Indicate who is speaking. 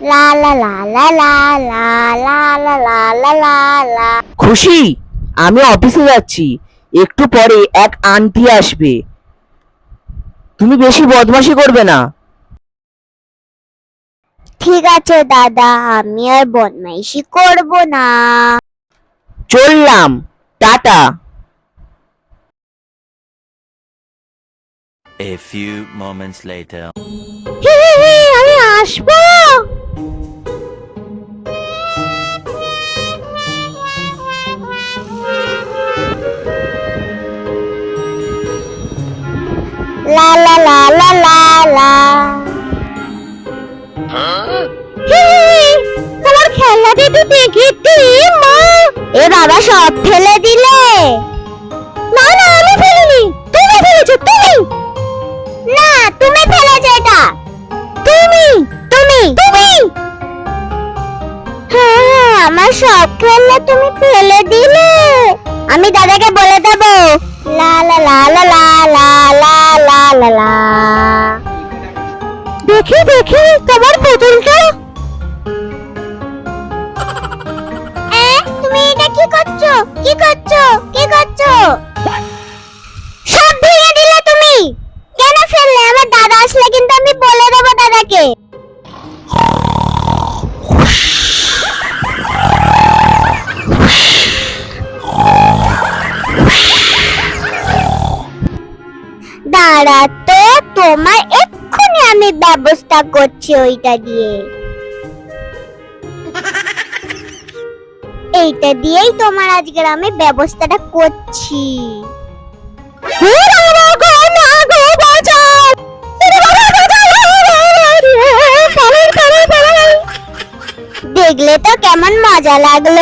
Speaker 1: লা লা লা লা লা লা লা লা লা লা লা লা
Speaker 2: খুশি আমি অফিসে যাচ্ছি একটু পরে এক আন্টি আসবে তুমি বেশি বদমাশি করবে না
Speaker 1: ঠিক আছে দাদা আমি আর বদমাইশি করব না
Speaker 2: চললাম tata
Speaker 3: A few moments later.
Speaker 1: লা লা লা হে, তোমার খেলাটি তো দেখেছি মা। এ বাবা সব ফেলে দিলে। না না আমি ফেলিনি। তুমি ফেলেছো তুমি। না তুমি ফেলেছো এটা। তুমি তুমি তুমি। হ্যাঁ আমার সব খেলনা তুমি ফেলে দিলে। আমি দাদাকে বলে দেব। লা লা লা লা লা লা লা লা লা লা। দেখি দেখি, তোমার পুতুলটা। তুমি এটা কি করছ? কি করছ? কি করছ? সব ভেঙে দিলে তুমি। কেন ফেললে? আমার দাদা আসলে কিন্তু আমি বলে দাদাকে। দাঁড়া তো তোমার আমি ব্যবস্থা করছি ওইটা দিয়ে। এইটা দিয়েই তোমার আজকের আমি ব্যবস্থাটা করছি। দেখলে তো কেমন মজা লাগল?